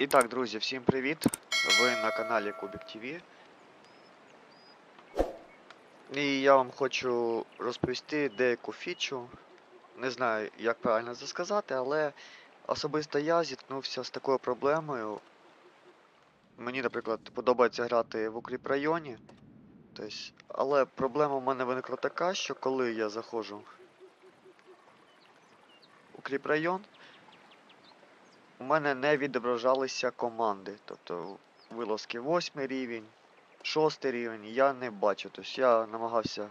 І так, друзі, всім привіт! Ви на каналі Кубік ТВ. І я вам хочу розповісти деяку фічу. Не знаю, як правильно це сказати, але особисто я зіткнувся з такою проблемою. Мені, наприклад, подобається грати в укріп районі. Але проблема в мене виникла така, що коли я заходжу в укріп район, у мене не відображалися команди. Тобто вилазки 8 рівень, 6 рівень, я не бачу. Тобто я намагався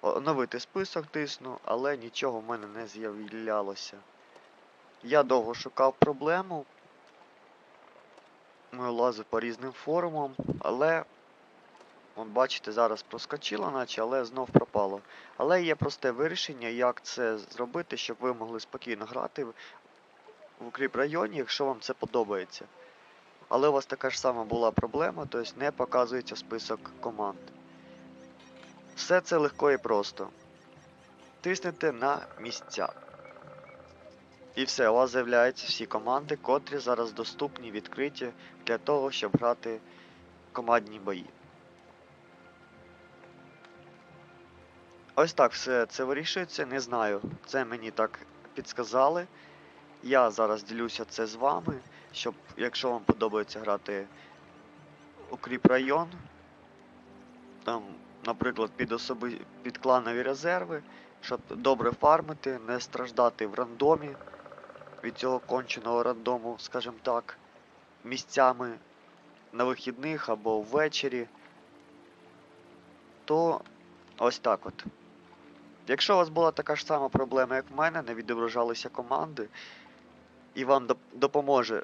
оновити список тисну, але нічого в мене не з'являлося. Я довго шукав проблему. Ми лазив по різним форумам, але, от бачите, зараз проскочило, наче, але знов пропало. Але є просте вирішення, як це зробити, щоб ви могли спокійно грати в укріп районі, якщо вам це подобається. Але у вас така ж сама була проблема, тобто не показується список команд. Все це легко і просто. Тиснете на місця. І все, у вас з'являються всі команди, котрі зараз доступні, відкриті для того, щоб грати командні бої. Ось так все це вирішується, не знаю. Це мені так підсказали. Я зараз ділюся це з вами, щоб, якщо вам подобається грати укріп район, там, наприклад, під особи, під кланові резерви, щоб добре фармити, не страждати в рандомі від цього конченого рандому, скажімо так, місцями на вихідних або ввечері, то ось так от. Якщо у вас була така ж сама проблема, як в мене, не відображалися команди, і вам допоможе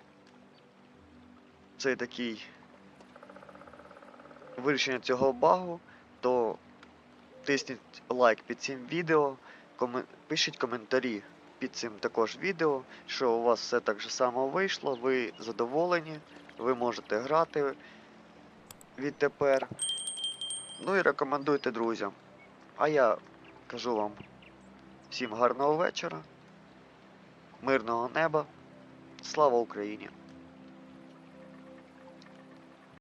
цей такий вирішення цього багу, то тисніть лайк під цим відео, комен... пишіть коментарі під цим також відео, що у вас все так же само вийшло, ви задоволені, ви можете грати відтепер. Ну і рекомендуйте друзям. А я кажу вам всім гарного вечора, мирного неба. Слава Україні!